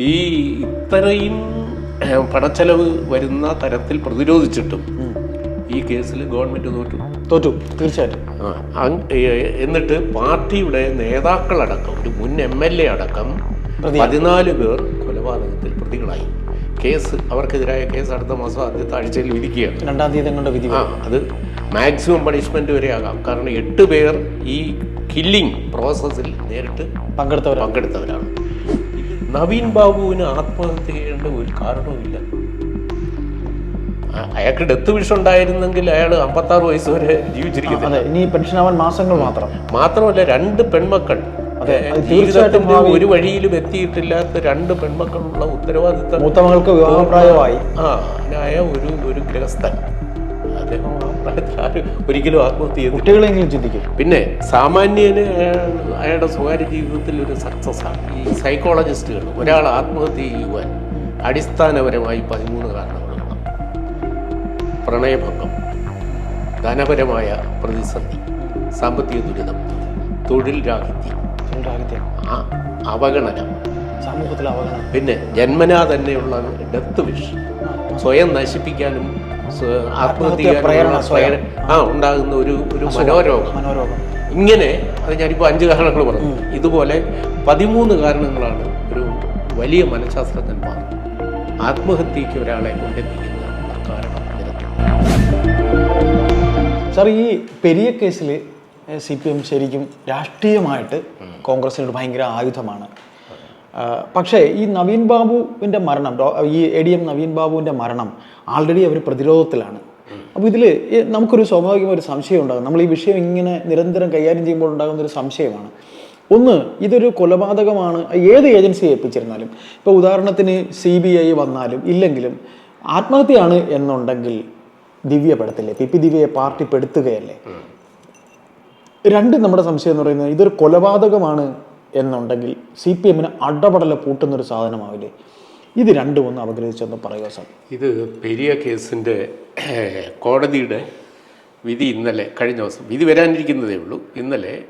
ഈ ഇത്രയും പണച്ചെലവ് വരുന്ന തരത്തിൽ പ്രതിരോധിച്ചിട്ടും ഈ കേസിൽ ഗവൺമെന്റ് തോറ്റു. തോറ്റു. തീർച്ചയായിട്ടും. എന്നിട്ട് പാർട്ടിയുടെ നേതാക്കളടക്കം ഒരു മുൻ എം എൽ എ അടക്കം. പതിനാല് പേർ കൊലപാതകത്തിൽ പ്രതികളായി. കേസ് അവർക്കെതിരായ കേസ് അടുത്ത മാസം ആദ്യത്തെ ആഴ്ചയിൽ വിധിക്കുകയാണ്. രണ്ടാം തീയതി കൊണ്ട് വിധി ആ അത് മാക്സിമം പണിഷ്മെന്റ് വരെ ആകാം കാരണം എട്ട് പേർ ഈ കില്ലിംഗ് പ്രോസസ്സിൽ നേരിട്ട് പങ്കെടുത്തവരാണ്. പങ്കെടുത്തവരാണ്. നവീൻ ബാബുവിന് ആത്മഹത്യ ചെയ്യേണ്ട ഒരു കാരണവുമില്ല. അയാൾക്ക് ഡെത്ത് വിഷ് ഉണ്ടായിരുന്നെങ്കിൽ അയാൾ അമ്പത്താറ് വയസ്സ് വരെ ജീവിച്ചിരിക്കുന്നത് ഇനി മാസങ്ങൾ മാത്രം. മാത്രമല്ല രണ്ട് പെൺമക്കൾ. ജീവിതത്തിന്റെ ഒരു വഴിയിലും എത്തിയിട്ടില്ലാത്ത രണ്ട് പെൺമക്കളുള്ള ഉത്തരവാദിത്തം മൂത്തമകൾക്ക് വിവാഹപ്രായമായി. ആ ആയ ഒരു ഒരു ഗൃഹസ്ഥൻ. അദ്ദേഹം ആരും ഒരിക്കലും ആത്മഹത്യ കുട്ടികളെങ്കിലും ചിന്തിക്കും. പിന്നെ സാമാന്യന് അയാളുടെ സ്വകാര്യ ജീവിതത്തിൽ ഒരു സക്സസ് ആണ്. ഈ സൈക്കോളജിസ്റ്റുകൾ ഒരാൾ ആത്മഹത്യ ചെയ്യുവാൻ അടിസ്ഥാനപരമായി പതിമൂന്ന് കാരണങ്ങളുണ്ട് പ്രണയഭംഗം ധനപരമായ പ്രതിസന്ധി സാമ്പത്തിക ദുരിതം തൊഴിൽ രാഹിത്യം അവഗണന. സമൂഹത്തിൽ അവഗണന. പിന്നെ ജന്മനാ തന്നെയുള്ള ഡെത്ത് വിഷ്. സ്വയം നശിപ്പിക്കാനും ആത്മഹത്യ ആ ഉണ്ടാകുന്ന ഒരു ഒരു മനോരോഗം. മനോരോഗം. ഇങ്ങനെ അത് ഞാനിപ്പോൾ അഞ്ച് കാരണങ്ങൾ പറഞ്ഞു. ഇതുപോലെ പതിമൂന്ന് കാരണങ്ങളാണ് ഒരു വലിയ മനഃശാസ്ത്രജ്ഞന്മാർ ആത്മഹത്യക്ക് ഒരാളെ കൊണ്ടെത്തിക്കുന്ന കാരണം സർ ഈ പെരിയ കേസിൽ സി പി എം ശരിക്കും രാഷ്ട്രീയമായിട്ട് കോൺഗ്രസിനൊരു ഭയങ്കര ആയുധമാണ്. പക്ഷേ ഈ നവീൻ ബാബുവിന്റെ മരണം ഈ എ ഡി എം നവീൻ ബാബുവിന്റെ മരണം ആൾറെഡി അവർ പ്രതിരോധത്തിലാണ്. അപ്പോൾ ഇതിൽ നമുക്കൊരു സ്വാഭാവികമായ ഒരു സംശയം ഉണ്ടാകും. നമ്മൾ ഈ വിഷയം ഇങ്ങനെ നിരന്തരം കൈകാര്യം ചെയ്യുമ്പോൾ ഉണ്ടാകുന്ന ഒരു സംശയമാണ്. ഒന്ന് ഇതൊരു കൊലപാതകമാണ്. ഏത് ഏജൻസിയെ ഏൽപ്പിച്ചിരുന്നാലും. ഇപ്പോൾ ഉദാഹരണത്തിന് സി ബി ഐ വന്നാലും ഇല്ലെങ്കിലും ആത്മഹത്യയാണ് എന്നുണ്ടെങ്കിൽ ദിവ്യ പെടുത്തില്ലേ? പി പി ദിവ്യയെ പാർട്ടി പെടുത്തുകയല്ലേ രണ്ട് നമ്മുടെ സംശയം എന്ന് പറയുന്നത് ഇതൊരു കൊലപാതകമാണ് എന്നുണ്ടെങ്കിൽ സി പി എമ്മിന് അടപടല പൂട്ടുന്നൊരു സാധനമാവില്ലേ? ഇത് രണ്ടും ഒന്ന് അപഗ്രഹിച്ചെന്ന് പറയുക സാർ. ഇത് പെരിയ കേസിന്റെ കോടതിയുടെ വിധി ഇന്നലെ കഴിഞ്ഞ ദിവസം വിധി വരാനിരിക്കുന്നതേ ഉള്ളൂ. ഇന്നലെ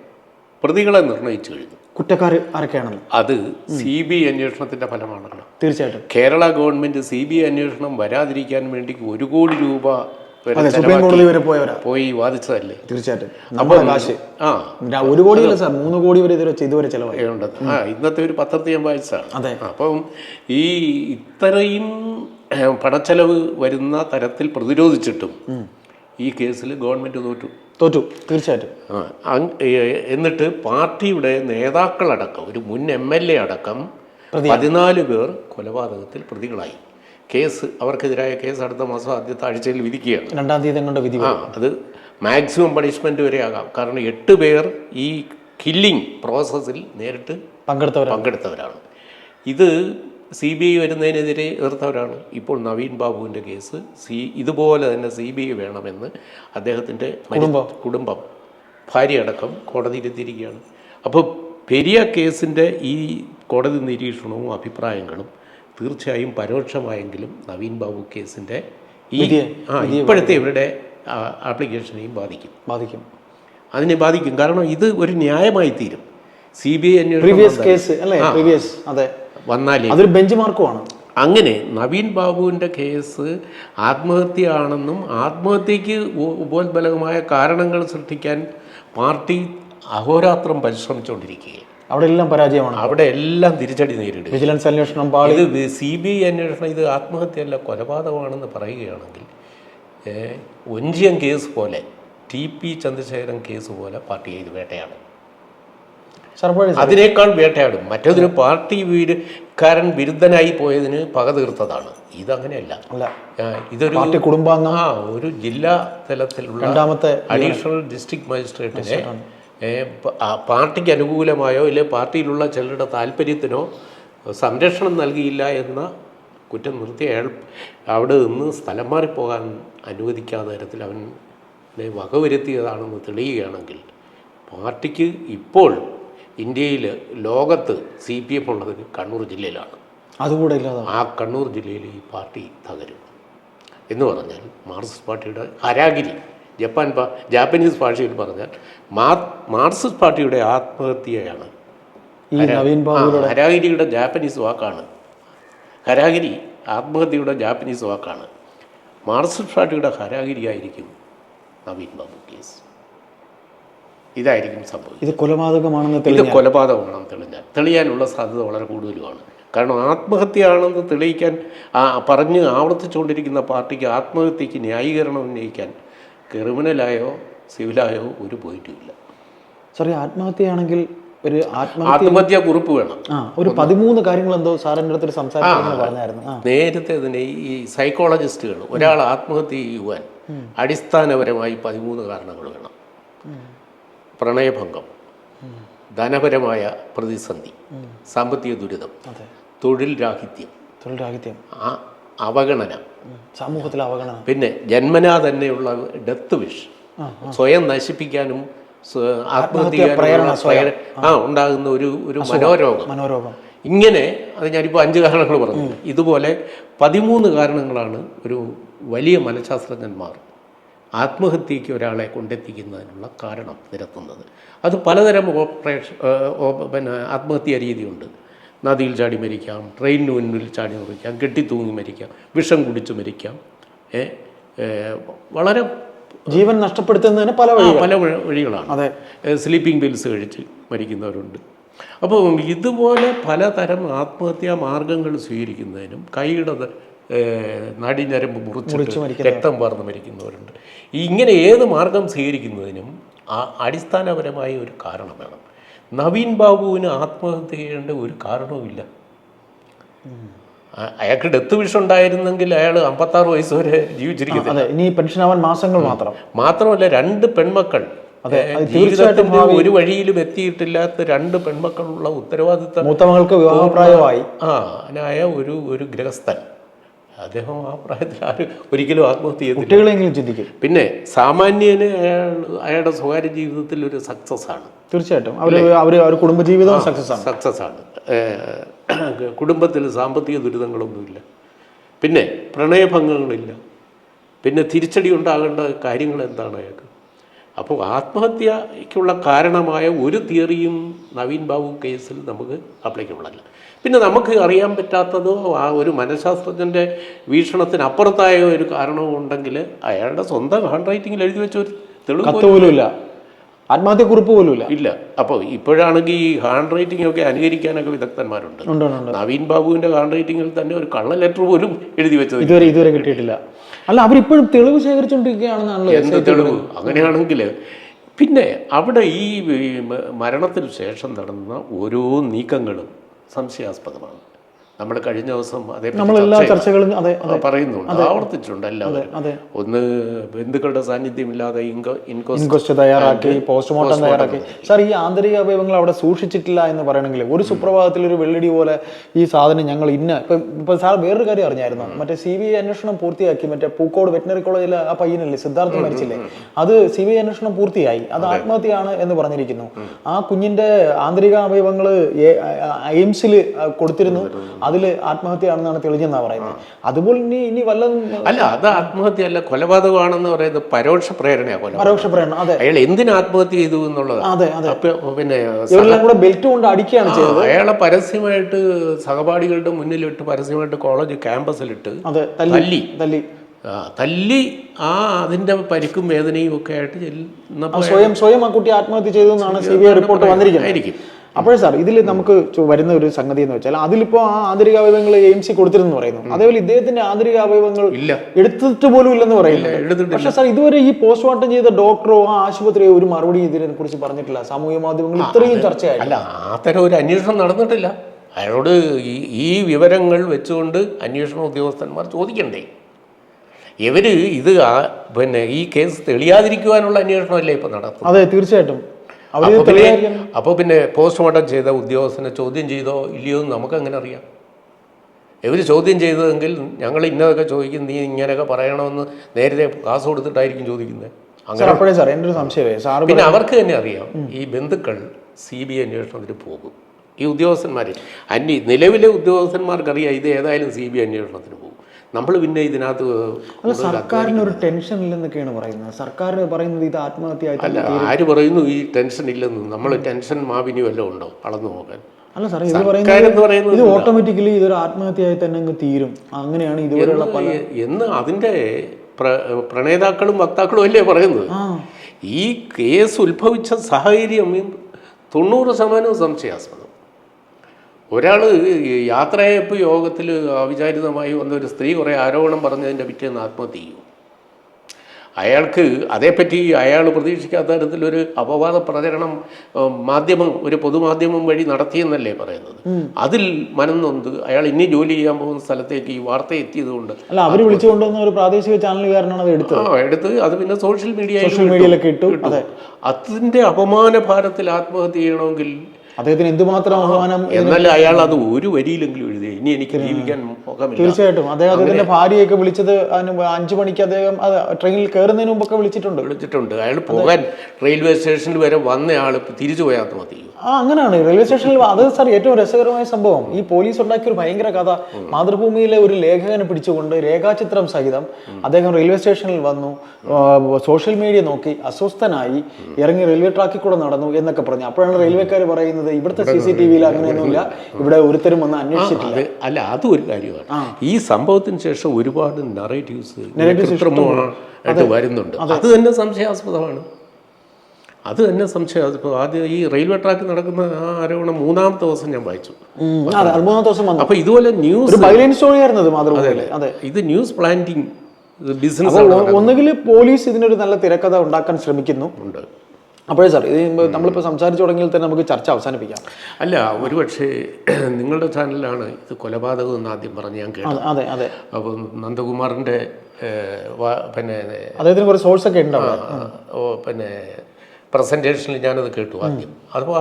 പ്രതികളെ നിർണയിച്ചു കഴിഞ്ഞു. കുറ്റക്കാർ ആരൊക്കെയാണെന്ന്? അത് സി ബി ഐ അന്വേഷണത്തിന്റെ ഫലമാണല്ലോ. തീർച്ചയായിട്ടും. Kerala government C B I അന്വേഷണം വരാതിരിക്കാൻ വേണ്ടി ഒരു കോടി രൂപ സുപ്രീം കോടതി വരെ പോയവരാ. പോയി വാദിച്ചതല്ലേ? തീർച്ചയായിട്ടും. അപ്പോൾ കാശ്. ആ ഒരു കോടിയല്ല സാർ മൂന്ന് കോടി വരെ ഇതുവരെ ഇതുവരെ ചെലവായി. ഉണ്ട് ആ ഇന്നത്തെ ഒരു പത്രത്തിൽ ഞാൻ വായിച്ചതാണ്. അതെ. അപ്പം ഈ ഇത്രയും പണച്ചെലവ് വരുന്ന തരത്തിൽ പ്രതിരോധിച്ചിട്ടും ഈ കേസിൽ ഗവൺമെന്റ് തോറ്റു. തോറ്റു. തീർച്ചയായിട്ടും. എന്നിട്ട് പാർട്ടിയുടെ നേതാക്കളടക്കം ഒരു മുൻ എം എൽ എ അടക്കം പതിനാല് പേർ കൊലപാതകത്തിൽ പ്രതികളായി. കേസ് അവർക്കെതിരായ കേസ് അടുത്ത മാസം ആദ്യത്തെ ആഴ്ചയിൽ വിധിക്കുകയാണ്. രണ്ടാം തീയതി കൊണ്ട് വിധി ആ അത് മാക്സിമം പണിഷ്മെന്റ് വരെ ആകാം കാരണം എട്ട് പേർ ഈ കില്ലിംഗ് പ്രോസസ്സിൽ നേരിട്ട് പങ്കെടുത്തവർ പങ്കെടുത്തവരാണ്. ഇത് സി ബി ഐ വരുന്നതിനെതിരെ എതിർത്തവരാണ്. ഇപ്പോൾ നവീൻ ബാബുവിന്റെ കേസ് സി ഇതുപോലെ തന്നെ സി ബി ഐ വേണമെന്ന് അദ്ദേഹത്തിന്റെ കുടുംബം. കുടുംബം ഭാര്യയടക്കം കോടതിയിലെത്തിയിരിക്കുകയാണ്. അപ്പോൾ പെരിയ കേസിന്റെ ഈ കോടതി നിരീക്ഷണവും അഭിപ്രായങ്ങളും തീർച്ചയായും പരോക്ഷമായെങ്കിലും നവീൻ ബാബു കേസിന്റെ ഈ ആ ഇപ്പോഴത്തെ ഇവരുടെ ആപ്ലിക്കേഷനെയും ബാധിക്കും. ബാധിക്കും. അതിനെ ബാധിക്കും. കാരണം ഇത് ഒരു ന്യായമായി തീരും. സി ബി ഐ പ്രീവിയസ് അന്വേഷണം കേസ് അല്ലേ? പ്രീവിയസ് അതെ. വന്നാലേ അതൊരു ബെഞ്ച് മാർക്കുമാണ് അങ്ങനെ നവീൻ ബാബുവിന്റെ കേസ് ആത്മഹത്യയാണെന്നും ആത്മഹത്യക്ക് ഉപോത്ബലകമായ കാരണങ്ങൾ സൃഷ്ടിക്കാൻ പാർട്ടി അഹോരാത്രം പരിശ്രമിച്ചുകൊണ്ടിരിക്കുകയാണ്. അവിടെ എല്ലാം പരാജയമാണ്. അവിടെ എല്ലാം തിരിച്ചടി നേരിടും വിജിലൻസ് അന്വേഷണം പാളി ഇത് സി ബി ഐ അന്വേഷണം ഇത് ആത്മഹത്യയല്ല കൊലപാതകമാണെന്ന് പറയുകയാണെങ്കിൽ ഒഞ്ചിയം കേസ് പോലെ ടി പി ചന്ദ്രശേഖരൻ കേസ് പോലെ പാർട്ടി ഇത് വേട്ടയാണ് അതിനേക്കാൾ വേട്ടയാടും. മറ്റേതിന് പാർട്ടി വീട് വീരക്കാരൻ വിരുദ്ധനായി പോയതിന് പക തീർത്തതാണ്. ഇതങ്ങനെയല്ല. അല്ല. ഇതൊരു പാർട്ടി കുടുംബാംഗം. ഒരു ജില്ലാ തലത്തിലുള്ള രണ്ടാമത്തെ അഡീഷണൽ ഡിസ്ട്രിക്ട് മജിസ്ട്രേറ്റിനെ ഏ, പ- ആ, പാർട്ടിക്ക് അനുകൂലമായോ ഇല്ലെ പാർട്ടിയിലുള്ള ചിലരുടെ താല്പര്യത്തിനോ സംരക്ഷണം നൽകിയില്ല എന്ന കുറ്റം നിർത്തി അയാൾ അവിടെ നിന്ന് സ്ഥലം മാറിപ്പോകാൻ അനുവദിക്കാത്ത തരത്തിൽ അവനെ വകവരുത്തിയതാണെന്ന് തെളിയുകയാണെങ്കിൽ പാർട്ടിക്ക് ഇപ്പോൾ ഇന്ത്യയിൽ ലോകത്ത് സി പി എം ഉള്ളത് കണ്ണൂർ ജില്ലയിലാണ്. അതുകൂടെ ഇല്ലാതെ ആ കണ്ണൂർ ജില്ലയിൽ ഈ പാർട്ടി തകരും. എന്ന് പറഞ്ഞാൽ മാർക്സിസ്റ്റ് പാർട്ടിയുടെ ഹരാഗിരി. ജപ്പാൻ ജാപ്പനീസ് ഭാഷയിൽ പറഞ്ഞാൽ മാർ മാർക്സിസ്റ്റ് പാർട്ടിയുടെ ആത്മഹത്യയാണ്. ഹരാഗിരിയുടെ ജാപ്പനീസ് വാക്കാണ്. ഹരാഗിരി ആത്മഹത്യയുടെ ജാപ്പനീസ് വാക്കാണ്. മാർക്സിസ്റ്റ് പാർട്ടിയുടെ ഹരാഗിരി ആയിരിക്കും നവീൻ ബാബു കേസ്. ഇതായിരിക്കും സംഭവം. ഇത് കൊലപാതകമാണെന്ന് ഇത് കൊലപാതകമാണെന്ന് തെളിഞ്ഞാൽ. തെളിയാനുള്ള സാധ്യത വളരെ കൂടുതലുമാണ്. കാരണം ആത്മഹത്യയാണെന്ന് തെളിയിക്കാൻ പറഞ്ഞ് ആവർത്തിച്ചുകൊണ്ടിരിക്കുന്ന പാർട്ടിക്ക് ആത്മഹത്യക്ക് ന്യായീകരണം ഉന്നയിക്കാൻ ക്രിമിനലായോ സിവിലായോ ഒരു പോയിന്റും ഇല്ല. സാറേ ആത്മഹത്യയാണെങ്കിൽ ഒരു ആത്മഹത്യ കുറിപ്പ് വേണം. ഒരു പതിമൂന്ന് കാര്യങ്ങൾ എന്തോ സാറിന്റെ അടുത്തൊരു സംസാരിക്കുന്നു നേരത്തെ തന്നെ ഈ സൈക്കോളജിസ്റ്റുകൾ ഒരാൾ ആത്മഹത്യ ചെയ്യുവാൻ അടിസ്ഥാനപരമായി പതിമൂന്ന് കാരണങ്ങൾ വേണം. പ്രണയഭംഗം ധനപരമായ പ്രതിസന്ധി സാമ്പത്തിക ദുരിതം തൊഴിൽ രാഹിത്യം. തൊഴിൽ രാഹിത്യം. ആ അവഗണന. സമൂഹത്തിലെ അവഗണന. പിന്നെ ജന്മനാ തന്നെയുള്ള ഡെത്ത് വിഷ്. സ്വയം നശിപ്പിക്കാനും ആത്മഹത്യ. ആ ഉണ്ടാകുന്ന ഒരു ഒരു മനോരോഗം. മനോരോഗം. ഇങ്ങനെ അത് ഞാനിപ്പോൾ അഞ്ച് കാരണങ്ങൾ പറഞ്ഞു. ഇതുപോലെ പതിമൂന്ന് കാരണങ്ങളാണ് ഒരു വലിയ മനഃശാസ്ത്രജ്ഞന്മാർ ആത്മഹത്യക്ക് ഒരാളെ കൊണ്ടെത്തിക്കുന്നതിനുള്ള കാരണം നിരത്തുന്നത്. അത് പലതരം ഓപ്പറേഷൻ പിന്നെ ആത്മഹത്യാ രീതിയുണ്ട്. നദിയിൽ ചാടി മരിക്കാം ട്രെയിനിന് മുന്നിൽ ചാടി മരിക്കാം കെട്ടിത്തൂങ്ങി മരിക്കാം വിഷം കുടിച്ച് മരിക്കാം വളരെ ജീവൻ നഷ്ടപ്പെടുത്തുന്നതിന് പല പല വഴികളാണ്. അതെ. സ്ലീപ്പിംഗ് പിൽസ് കഴിച്ച് മരിക്കുന്നവരുണ്ട്. അപ്പോൾ ഇതുപോലെ പലതരം ആത്മഹത്യാ മാർഗങ്ങൾ സ്വീകരിക്കുന്നതിനും കൈയുടെ നടിഞ്ഞരമ്പ് മുറിച്ച് രക്തം വാർന്ന് മരിക്കുന്നവരുണ്ട്. ഇങ്ങനെ ഏത് മാർഗം സ്വീകരിക്കുന്നതിനും അടിസ്ഥാനപരമായ ഒരു കാരണം വേണം. നവീൻ ബാബുവിന് ആത്മഹത്യ ചെയ്യേണ്ട ഒരു കാരണവുമില്ല. അയാൾക്ക് ഡെത്ത് വിഷ് ഉണ്ടായിരുന്നെങ്കിൽ അയാൾ അമ്പത്താറ് വയസ്സ് വരെ ജീവിച്ചിരിക്കുന്നത് ഇനി പെൻഷൻ ആവാൻ മാസങ്ങൾ മാത്രം. മാത്രമല്ല രണ്ട് പെൺമക്കൾ. ജീവിതത്തിന്റെ ഒരു വഴിയിലും എത്തിയിട്ടില്ലാത്ത രണ്ട് പെൺമക്കളുള്ള ഉത്തരവാദിത്തം മൂത്ത മകൾക്ക് വിവാഹപ്രായമായി. ആ അതിനായ ഒരു ഒരു ഗൃഹസ്ഥൻ. അദ്ദേഹം ആ പ്രായത്തിൽ ആരും ഒരിക്കലും ആത്മഹത്യ ചെയ്തു കുട്ടികളെങ്കിലും ചിന്തിക്കും. പിന്നെ സാമാന്യന് അയാളുടെ സ്വകാര്യ ജീവിതത്തിൽ ഒരു സക്സസ് ആണ്. തീർച്ചയായിട്ടും. അവർ അവർ അവർ കുടുംബജീവിതവും സക്സസ് ആണ്. സക്സസ് ആണ്. കുടുംബത്തിൽ സാമ്പത്തിക ദുരിതങ്ങളൊന്നുമില്ല. പിന്നെ പ്രണയഭംഗങ്ങളില്ല. പിന്നെ തിരിച്ചടി ഉണ്ടാകേണ്ട കാര്യങ്ങൾ എന്താണ് അയാൾക്ക്? അപ്പോൾ ആത്മഹത്യയ്ക്കുള്ള കാരണമായ ഒരു തിയറിയും നവീൻ ബാബു കേസിൽ നമുക്ക് അപ്ലിക്കബിൾ അല്ല പിന്നെ നമുക്ക് അറിയാൻ പറ്റാത്തതോ ആ ഒരു മനഃശാസ്ത്രജ്ഞന്റെ വീക്ഷണത്തിനപ്പുറത്തായ ഒരു കാരണവും ഉണ്ടെങ്കിൽ അയാളുടെ സ്വന്തം ഹാൻഡ് റൈറ്റിങ്ങിൽ എഴുതി വെച്ച ഒരു തെളിവ് ആത്മഹത്യ കുറിപ്പ് പോലും ഇല്ല ഇല്ല. അപ്പോൾ ഇപ്പോഴാണെങ്കിൽ ഈ ഹാൻഡ് റൈറ്റിംഗ് ഒക്കെ അനുകരിക്കാനൊക്കെ വിദഗ്ധന്മാരുണ്ട്. നവീൻ ബാബുവിന്റെ ഹാൻഡ് റൈറ്റിംഗിൽ തന്നെ ഒരു കള്ള ലെറ്റർ പോലും എഴുതി വെച്ചത് ഇതുവരെ ഇതുവരെ കിട്ടിയിട്ടില്ല. അല്ല അവരിപ്പോഴും തെളിവ് ശേഖരിച്ചുകൊണ്ടിരിക്കുകയാണെന്നാണല്ലോ എന്ത് തെളിവ്? അങ്ങനെയാണെങ്കിൽ പിന്നെ അവിടെ ഈ മരണത്തിന് ശേഷം നടന്ന ഓരോ നീക്കങ്ങളും സംശയാസ്പദമാണ്. നമ്മൾ കഴിഞ്ഞ ദിവസം ചർച്ചകളും അതെ ആ, പറയുന്നുണ്ട്. ആവർത്തിച്ചിട്ടുണ്ട് എല്ലാവരും. ഒന്ന് ബന്ധുക്കളുടെ സാന്നിധ്യമില്ലാതെ ഇൻക്വസ്റ്റ് തയ്യാറാക്കി പോസ്റ്റ്മോർട്ടം തയ്യാറാക്കി. സാർ ഈ ആന്തരിക അവയവങ്ങൾ അവിടെ സൂക്ഷിച്ചിട്ടില്ല എന്ന് പറയണമെങ്കിൽ ഒരു സുപ്രഭാതത്തിൽ ഒരു വെള്ളിടി പോലെ ഈ സാധനം ഞങ്ങൾ ഇന്ന ഇപ്പൊ ഇപ്പൊ സാർ വേറൊരു കാര്യം അറിഞ്ഞായിരുന്നു. മറ്റേ സി ബി ഐ അന്വേഷണം പൂർത്തിയാക്കി. മറ്റേ പൂക്കോട് വെറ്റിനറി കോളേജിലെ ആ പയ്യനല്ലേ സിദ്ധാർത്ഥ മരിച്ചില്ലേ? അത് സി ബി ഐ അന്വേഷണം പൂർത്തിയായി. അത് ആത്മഹത്യയാണ് എന്ന് പറഞ്ഞിരിക്കുന്നു. ആ കുഞ്ഞിന്റെ ആന്തരിക അവയവങ്ങൾ എയിംസിൽ കൊടുത്തിരുന്നു. അതിൽ ആത്മഹത്യയാണെന്നാണ് തെളിഞ്ഞെന്നാണ് പറയുന്നത്. അതുപോലെ ഇനി ഇനി വല്ല അല്ല അത് ആത്മഹത്യ അല്ല കൊലപാതകമാണെന്ന് പറയുന്നത് പരോക്ഷ പ്രേരണയാണ് പരോക്ഷ പ്രേരണ അതെ. അയാൾ എന്തിന് ആത്മഹത്യ ചെയ്തു എന്നുള്ളത്. അതെ അതെ. പിന്നെ ഇവരെല്ലാം കൂടെ ബെൽറ്റ് കൊണ്ട് അടിക്കുകയാണ് ചെയ്തത്. അയാളെ പരസ്യമായിട്ട് സഹപാഠികളുടെ മുന്നിലിട്ട് പരസ്യമായിട്ട് കോളേജ് ക്യാമ്പസിലിട്ട് അതെ തല്ലി തല്ലി. തല്ലി. ആ, അതിന്റെ പരിക്കും വേദനയും ഒക്കെ ആയിട്ട് സ്വയം സ്വയം ആ കുട്ടി ആത്മഹത്യ ചെയ്തു എന്നാണ് സി ബി ഐ റിപ്പോർട്ട് വന്നിരിക്കുന്നത്. അപ്പോഴേ സാർ ഇതിൽ നമുക്ക് വരുന്ന ഒരു സംഗതി എന്ന് വെച്ചാൽ അതിലിപ്പോ ആ ആന്തരിക അവയവങ്ങൾ എയിംസി കൊടുത്തിരുന്നു പറയുന്നു. അതേപോലെ ഇദ്ദേഹത്തിന്റെ ആന്തരിക അവയവങ്ങൾ എടുത്തിട്ട് പോലും ഇല്ലെന്ന് പറയുന്നു പക്ഷെ സാർ ഇതുവരെ ഈ പോസ്റ്റ്മോർട്ടം ചെയ്ത ഡോക്ടറോ ആ ആശുപത്രിയോ ഒരു മറുപടി ഇതിനെ കുറിച്ച് പറഞ്ഞിട്ടില്ല സാമൂഹ്യ മാധ്യമങ്ങൾ ഇത്രയും ചർച്ചയായി അല്ല അത്തരം ഒരു അന്വേഷണം നടന്നിട്ടില്ല. അയാളോട് ഈ ഈ വിവരങ്ങൾ വെച്ചുകൊണ്ട് അന്വേഷണ ഉദ്യോഗസ്ഥന്മാർ ചോദിക്കണ്ടേ? ഇവർ ഇത് പിന്നെ ഈ കേസ് തെളിയാതിരിക്കുവാനുള്ള അന്വേഷണമല്ലേ ഇപ്പൊ നടത്തുന്നത് അതെ തീർച്ചയായിട്ടും. അപ്പോൾ പിന്നെ അപ്പോൾ പിന്നെ പോസ്റ്റ്മോർട്ടം ചെയ്ത ഉദ്യോഗസ്ഥനെ ചോദ്യം ചെയ്തോ ഇല്ലയോ എന്ന് നമുക്ക് അങ്ങനെ അറിയാം. ഇവർ ചോദ്യം ചെയ്തതെങ്കിൽ ഞങ്ങൾ ഇന്നതൊക്കെ ചോദിക്കും നീ ഇങ്ങനെയൊക്കെ പറയണമെന്ന് നേരത്തെ കാസ് കൊടുത്തിട്ടായിരിക്കും ചോദിക്കുന്നത് അങ്ങനെ സാർ എന്റെ ഒരു സംശയമേ സാർ പിന്നെ അവർക്ക് തന്നെ അറിയാം ഈ ബന്ധുക്കൾ സി ബി ഐ അന്വേഷണത്തിന് പോകും. ഈ ഉദ്യോഗസ്ഥന്മാർ അന്യ നിലവിലെ ഉദ്യോഗസ്ഥന്മാർക്കറിയാം ഇത് ഏതായാലും സി ബി ഐ അന്വേഷണത്തിന് പോകും. നമ്മൾ പിന്നെ ഇതിനകത്ത് അല്ല സർക്കാരിന് ഒരു ടെൻഷൻ ഇല്ലെന്നൊക്കെയാണ് പറയുന്നത്. സർക്കാർ പറയുന്നത് ഇത് ആത്മഹത്യ അല്ല ആര് പറയുന്നു ഈ ടെൻഷൻ ഇല്ലെന്ന്? നമ്മൾ ടെൻഷൻ മാവിനി വല്ലതും ഉണ്ടോ അളന്നു നോക്കാൻ അല്ല സാറേ ഇത് പറയുന്നത് ഇത് ഓട്ടോമാറ്റിക്കലി ഇതൊരു ആത്മഹത്യയായി തന്നെ അങ്ങ് തീരും. അങ്ങനെയാണ് ഇതുവരെയുള്ള പല എന്ന് അതിന്റെ പ്ര പ്രണേതാക്കളും വക്താക്കളും അല്ലേ പറയുന്നത്? ഈ കേസ് ഉത്ഭവിച്ച സാഹചര്യം തൊണ്ണൂറ് ശതമാനവും സംശയാസ്പദം. ഒരാൾ യാത്രയപ്പ് യോഗത്തിൽ അവിചാരിതമായി വന്ന ഒരു സ്ത്രീ കുറേ ആരോപണം പറഞ്ഞതിന്റെ പിറ്റേന്ന് ആത്മഹത്യ ചെയ്യും. അയാൾക്ക് അതേപ്പറ്റി അയാൾ പ്രതീക്ഷിക്കാത്ത തരത്തിലൊരു അപവാദ പ്രചരണം മാധ്യമം ഒരു പൊതുമാധ്യമം വഴി നടത്തിയെന്നല്ലേ പറയുന്നത്. അതിൽ മനംനൊന്ത് അയാൾ ഇനി ജോലി ചെയ്യാൻ പോകുന്ന സ്ഥലത്തേക്ക് ഈ വാർത്ത എത്തിയതുകൊണ്ട് അല്ല അവർ വിളിച്ചു കൊണ്ടുവന്ന ഒരു പ്രാദേശിക ചാനലുകാരനാണ് അത് എടുത്തത്. ആ എടുത്ത് അത് പിന്നെ സോഷ്യൽ മീഡിയ സോഷ്യൽ മീഡിയയിലൊക്കെ ഇട്ടു. അതെ. അതിന്റെ അപമാന ഭാരത്തിൽ ആത്മഹത്യ ചെയ്യണമെങ്കിൽ അദ്ദേഹത്തിന് എന്തുമാത്രം അപമാനം എന്നല്ല അയാൾ അത് ഒരു വരിയിലെങ്കിലും എഴുതി ഇനി എനിക്ക് ജീവിക്കാൻ തീർച്ചയായിട്ടും. അദ്ദേഹം അദ്ദേഹത്തിന്റെ ഭാര്യയൊക്കെ വിളിച്ചത് അഞ്ചു മണിക്ക് അദ്ദേഹം ട്രെയിനിൽ കയറുന്നതിന് മുമ്പൊക്കെ വിളിച്ചിട്ടുണ്ട്. വിളിച്ചിട്ടുണ്ട്. അയാൾ പോകാൻ റെയിൽവേ സ്റ്റേഷനിൽ വരെ വന്ന ആൾ തിരിച്ചു പോയി മതി. ആ അങ്ങനെയാണ്. റെയിൽവേ സ്റ്റേഷനിൽ അത് സാർ ഏറ്റവും രസകരമായ സംഭവം. ഈ പോലീസ് ഉണ്ടാക്കിയ ഒരു ഭയങ്കര കഥ. മാതൃഭൂമിയിലെ ഒരു ലേഖകനെ പിടിച്ചുകൊണ്ട് രേഖാചിത്രം സഹിതം അദ്ദേഹം റെയിൽവേ സ്റ്റേഷനിൽ വന്നു. സോഷ്യൽ മീഡിയ നോക്കി അസ്വസ്ഥനായി ഇറങ്ങി റെയിൽവേ ട്രാക്കിൽ കൂടെ നടന്നു എന്നൊക്കെ പറഞ്ഞു. അപ്പോഴാണ് റെയിൽവേക്കാർ പറയുന്നത് ഇവിടുത്തെ സി സി ടി വിയിൽ അങ്ങനെയൊന്നുമില്ല. ഇവിടെ ഒരുത്തരും വന്ന് അന്വേഷിച്ചിട്ടില്ല. അല്ല അതും ഒരു കാര്യമാണ്. ഈ സംഭവത്തിന് ശേഷം ഒരുപാട് നറേറ്റീവ്സ് കൃത്രിമമായിട്ട് വരുന്നുണ്ട്. അത്. തന്നെ സംശയാസ്പദമാണ്. അത് തന്നെ സംശയാസ്പദം ആദ്യം ഈ റെയിൽവേ ട്രാക്ക് നടക്കുന്ന ആ ആരോപണം മൂന്നാമത്തെ ദിവസം ഞാൻ വായിച്ചു. മൂന്നാമത്തെ ദിവസം അപ്പൊ ഇതുപോലെ ന്യൂസ് ഇത് ന്യൂസ് പ്ലാന്റിങ് ബിസിനസ് ഒന്നുകിൽ പോലീസ് ഇതിനൊരു നല്ല തിരക്കഥ ഉണ്ടാക്കാൻ ശ്രമിക്കുന്നു. ഉണ്ട്. അപ്പോഴേ സാർ ഇത് നമ്മളിപ്പോൾ സംസാരിച്ചു തുടങ്ങിയാൽ തന്നെ നമുക്ക് ചർച്ച അവസാനിപ്പിക്കാം. അല്ല ഒരുപക്ഷെ നിങ്ങളുടെ ചാനലിലാണ് ഇത് കൊലപാതകം എന്ന് ആദ്യം പറഞ്ഞ് ഞാൻ കേട്ടത്. അതെ അതെ അപ്പോൾ അപ്പം നന്ദകുമാറിന്റെ പിന്നെ അദ്ദേഹത്തിന് കുറേ സോഴ്സ് ഒക്കെ ഉണ്ടാവും പിന്നെ പ്രസന്റേഷനിൽ ഞാനത് കേട്ടു ആദ്യം. അപ്പോൾ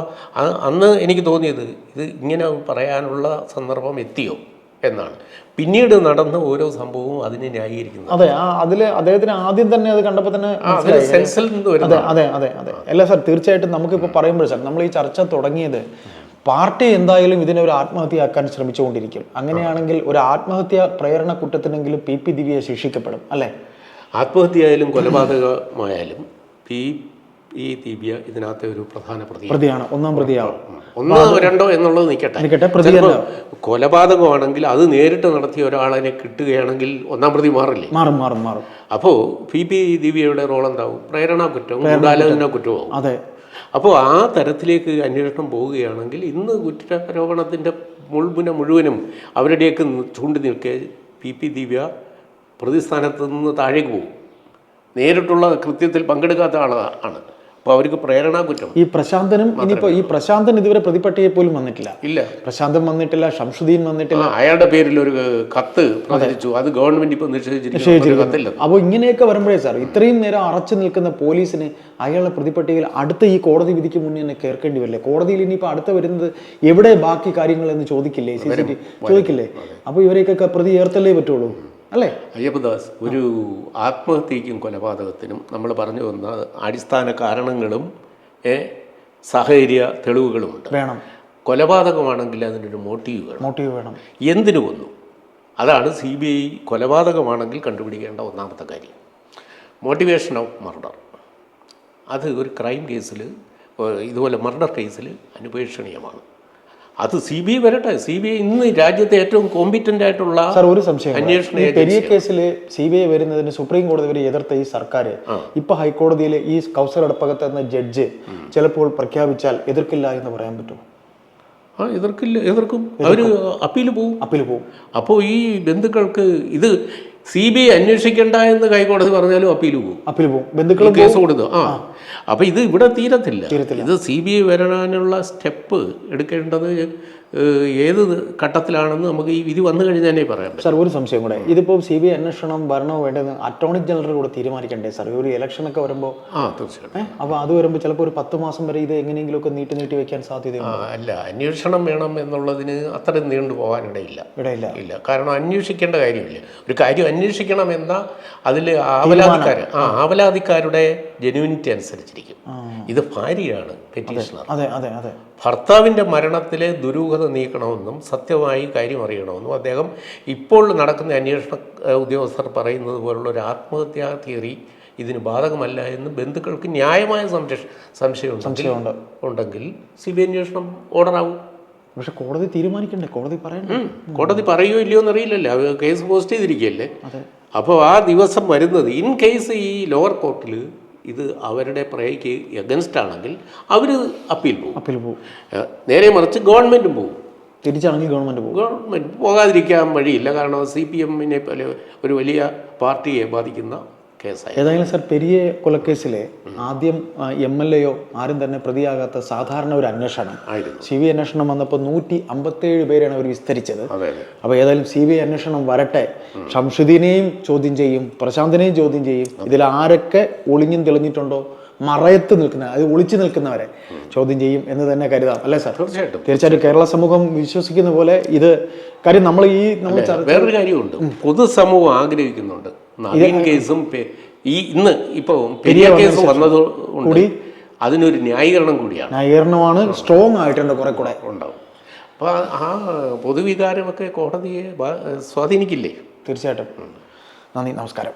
അന്ന് എനിക്ക് തോന്നിയത് ഇത് ഇങ്ങനെ പറയാനുള്ള സന്ദർഭം എത്തിയോ? എന്നാണ്. പിന്നീട് നടന്ന ഓരോ സംഭവവും അതിനെ ന്യായീകരിക്കുന്നു. അതെ ആ അതിൽ അദ്ദേഹത്തിന് ആദ്യം തന്നെ അത് കണ്ടപ്പോൾ തന്നെ സെൻസിൽ നിന്ന് അതെ അതെ അതെ അതെ. അല്ല സാർ തീർച്ചയായിട്ടും നമുക്കിപ്പോൾ പറയുമ്പോൾ സാർ നമ്മൾ ഈ ചർച്ച തുടങ്ങിയത് പാർട്ടി എന്തായാലും ഇതിനെ ഒരു ആത്മഹത്യയാക്കാൻ ശ്രമിച്ചുകൊണ്ടിരിക്കും. അങ്ങനെയാണെങ്കിൽ ഒരു ആത്മഹത്യ പ്രേരണ കുറ്റത്തിനെങ്കിലും പി പി ദിവ്യ ശിക്ഷിക്കപ്പെടും അല്ലേ? ആത്മഹത്യയായാലും കൊലപാതകമായാലും ഈ ഈ ദിവ്യ ഇതിനകത്തെ ഒരു പ്രധാന പ്രതി പ്രതിയാണ്. ഒന്നാം പ്രതിയാണ്. ഒന്നോ രണ്ടോ എന്നുള്ളത് നിൽക്കട്ടെ. നിൽക്കട്ടെ, കൊലപാതകമാണെങ്കിൽ അത് നേരിട്ട് നടത്തിയ ഒരാളെ കിട്ടുകയാണെങ്കിൽ ഒന്നാം പ്രതി മാറില്ലേ? മാറും മാറും മാറും. അപ്പോൾ പി പി ദിവ്യയുടെ റോൾ എന്താവും പ്രേരണാ കുറ്റവും ഗൂഢാലോചന കുറ്റവും അതെ. അപ്പോൾ ആ തരത്തിലേക്ക് അന്വേഷണം പോവുകയാണെങ്കിൽ ഇന്ന് കുറ്റാരോപണത്തിന്റെ മുൾമുന മുഴുവനും അവരുടെയൊക്കെ ചൂണ്ടി നിൽക്കെ പി പി ദിവ്യ പ്രതിസ്ഥാനത്ത് നിന്ന് താഴേക്ക് പോകും നേരിട്ടുള്ള കൃത്യത്തിൽ പങ്കെടുക്കാത്ത ആളാണ് അപ്പോൾ അവർക്ക് പ്രേരണ കുറ്റം. ഈ പ്രശാന്തനും ഇനിയിപ്പോൾ ഈ പ്രശാന്തൻ ഇതുവരെ പ്രതിപട്ടിയെ പോലും വന്നിട്ടില്ല. ഇല്ല. പ്രശാന്തൻ വന്നിട്ടില്ല ഷംസുദ്ദീൻ വന്നിട്ടില്ല. അയാളുടെ പേരിൽ ഒരു കത്ത് പ്രചരിച്ചു. അത് ഗവൺമെന്റ് ഇപ്പൊ നിഷേധിച്ചിരിക്കുന്നു. അപ്പോൾ ഇങ്ങനെയൊക്കെ വരുമ്പോഴേ സാർ ഇത്രയും നേരം അറച്ചു നിൽക്കുന്ന പോലീസിന് അയാളുടെ പ്രതിപട്ടികയിൽ അടുത്ത ഈ കോടതി വിധിക്ക് മുന്നേ തന്നെ കേൾക്കേണ്ടി വരില്ലേ? കോടതിയിൽ ഇനിയിപ്പോൾ അടുത്ത വരുന്നത് എവിടെ ബാക്കി കാര്യങ്ങൾ എന്ന് ചോദിക്കില്ലേ? ചോദിക്കില്ലേ അപ്പോൾ ഇവരെയൊക്കെ പ്രതി ചേർത്തല്ലേ പറ്റുള്ളൂ. അല്ലേ? അയ്യപ്പദാസ് ഒരു ആത്മഹത്യക്കും കൊലപാതകത്തിനും നമ്മൾ പറഞ്ഞു വന്ന അടിസ്ഥാന കാരണങ്ങളും സഹകരിയ സാഹചര്യ തെളിവുകളുമുണ്ട്. വേണം. കൊലപാതകമാണെങ്കിൽ അതിനൊരു മോട്ടീവ് വേണം. മോട്ടീവ് വേണം. എന്തിനു കൊന്നു അതാണ് സി ബി ഐ കൊലപാതകമാണെങ്കിൽ കണ്ടുപിടിക്കേണ്ട ഒന്നാമത്തെ കാര്യം. മോട്ടിവേഷൻ ഓഫ് മർഡർ അത് ഒരു ക്രൈം കേസിൽ ഇതുപോലെ മർഡർ കേസിൽ അനുപേക്ഷണീയമാണ് അത് സി ബി ഐ വരട്ടെ. സി ബി ഐ ഇന്ന് രാജ്യത്തെ ഏറ്റവും കോമ്പിറ്റന്റ് ആയിട്ടുള്ള സാർ ഒരു സംശയം. അന്വേഷണ പെരിയ കേസിൽ സി ബി ഐ വരുന്നതിന് സുപ്രീം കോടതി വരെ എതിർത്ത ഈ സർക്കാർ ഇപ്പൊ ഹൈക്കോടതിയിൽ ഈ കൗസർ അടപ്പകത്ത് എന്ന ജഡ്ജ് ചിലപ്പോൾ പ്രഖ്യാപിച്ചാൽ എതിർക്കില്ല എന്ന് പറയാൻ പറ്റുമോ? ആ എതിർക്കില്ല. എതിർക്കും. അവർ അപ്പീൽ പോവും. അപ്പീൽ പോവും. അപ്പോൾ ഈ ബന്ധുക്കൾക്ക് ഇത് സി ബി ഐ അന്വേഷിക്കേണ്ട എന്ന് ഹൈക്കോടതി പറഞ്ഞാലും അപ്പീൽ പോകും അപ്പീൽ പോകും ബന്ധുക്കൾ കേസ് കൊടുത്തു. ആ. അപ്പൊ ഇത് ഇവിടെ തീരത്തില്ല. ഇത് സി ബി ഐ വരാനുള്ള സ്റ്റെപ്പ് എടുക്കേണ്ടത് ഏത് ഘട്ടത്തിലാണെന്ന് നമുക്ക് ഈ വിധി വന്നു കഴിഞ്ഞാൽ തന്നെ പറയാൻ സാർ ഒരു സംശയം കൂടെ. ഇതിപ്പോൾ സി ബി ഐ അന്വേഷണം വരണോ വേണ്ടത് അറ്റോർണി ജനറൽ കൂടെ തീരുമാനിക്കണ്ടേ സാർ? ഒരു ഇലക്ഷൻ ഒക്കെ വരുമ്പോൾ ആ തീർച്ചയായിട്ടും. അപ്പോൾ അത് വരുമ്പോൾ ചിലപ്പോൾ ഒരു പത്ത് മാസം വരെ ഇത് എങ്ങനെയെങ്കിലുമൊക്കെ നീട്ടി നീട്ടി വെക്കാൻ സാധ്യതയുണ്ട്? ആ, അല്ല. അന്വേഷണം വേണം എന്നുള്ളതിന് അത്രയും നീണ്ടു പോകാനിടയില്ല. ഇടയില്ല. ഇല്ല. കാരണം അന്വേഷിക്കേണ്ട കാര്യമില്ല. ഒരു കാര്യം അന്വേഷിക്കണം എന്ന അതിൽ ആവലാതിക്കാർ ആ ആവലാതിക്കാരുടെ ജെന്യൂനിറ്റി അനുസരിച്ചിരിക്കും. ഇത് ഭാര്യയാണ് പെറ്റീഷണർ. ഭർത്താവിന്റെ മരണത്തിലെ ദുരൂഹത നീക്കണമെന്നും സത്യമായി കാര്യം അറിയണമെന്നും അദ്ദേഹം ഇപ്പോൾ നടക്കുന്ന അന്വേഷണ ഉദ്യോഗസ്ഥർ പറയുന്നത് പോലുള്ള ഒരു ആത്മഹത്യാ തിയറി ഇതിന് ബാധകമല്ല എന്ന് ബന്ധുക്കൾക്ക് ന്യായമായ സംരക്ഷ സംശയമുണ്ട്. ഉണ്ടെങ്കിൽ സി ബി അന്വേഷണം ഓർഡറാവും പക്ഷെ കോടതി തീരുമാനിക്കണ്ടേ? കോടതി പറയണ്ടേ. കോടതി പറയുമോ ഇല്ലയോ എന്നറിയില്ലല്ലോ. Case post ചെയ്തിരിക്കുകയല്ലേ? അപ്പോൾ ആ ദിവസം വരുന്നത് ഇൻ കേസ് ഈ ലോവർ കോർട്ടിൽ ഇത് അവരുടെ പ്രേക്ക് എഗൻസ്റ്റ് ആണെങ്കിൽ അവർ അപ്പീൽ പോകും. അപ്പീൽ പോകും. നേരെ മറിച്ച് ഗവൺമെന്റും പോകും. തിരിച്ചാണെങ്കിൽ ഗവൺമെന്റ് പോകും. ഗവൺമെന്റ് പോകാതിരിക്കാൻ വഴിയില്ല. കാരണം സി പി എമ്മിനെ പോലെ ഒരു വലിയ പാർട്ടിയെ ബാധിക്കുന്ന കേസായി ഏതായാലും സാർ പെരിയ കൊലക്കേസിലെ ആദ്യം എം എൽ എയോ ആരും തന്നെ പ്രതിയാകാത്ത സാധാരണ ഒരു അന്വേഷണം. ആയിരുന്നു. സി ബി ഐ അന്വേഷണം വന്നപ്പോൾ നൂറ്റി അമ്പത്തേഴ് പേരാണ് അവർ വിസ്തരിച്ചത്. അപ്പോൾ ഏതായാലും സി ബി ഐ അന്വേഷണം വരട്ടെ. ഷംഷുദ്ദീനെയും ചോദ്യം ചെയ്യും പ്രശാന്തിനെയും ചോദ്യം ചെയ്യും. ഇതിൽ ആരൊക്കെ ഒളിഞ്ഞും തെളിഞ്ഞിട്ടുണ്ടോ? മറയത്ത് നിൽക്കുന്ന അത് ഒളിച്ചു നിൽക്കുന്നവരെ ചോദ്യം ചെയ്യും എന്ന് തന്നെ കരുതാം. അല്ലേ സാർ? തീർച്ചയായിട്ടും. തീർച്ചയായിട്ടും കേരള സമൂഹം വിശ്വസിക്കുന്ന പോലെ ഇത് കാര്യം നമ്മൾ ഈ നമ്മൾ വേറൊരു കാര്യമുണ്ട്. പൊതുസമൂഹം ആഗ്രഹിക്കുന്നുണ്ട്. നവീൻ കേസും ഈ ഇന്ന് ഇപ്പോൾ പെരിയ കേസ് വന്നത് കൂടി അതിനൊരു ന്യായീകരണം കൂടിയാണ്. ന്യായീകരണമാണ് സ്ട്രോങ് ആയിട്ടുണ്ട് കുറെ കൂടെ. ഉണ്ടാവും. അപ്പോൾ ആ പൊതുവികാരമൊക്കെ കോടതിയെ സ്വാധീനിക്കില്ലേ? തീർച്ചയായിട്ടും. നന്ദി നമസ്കാരം.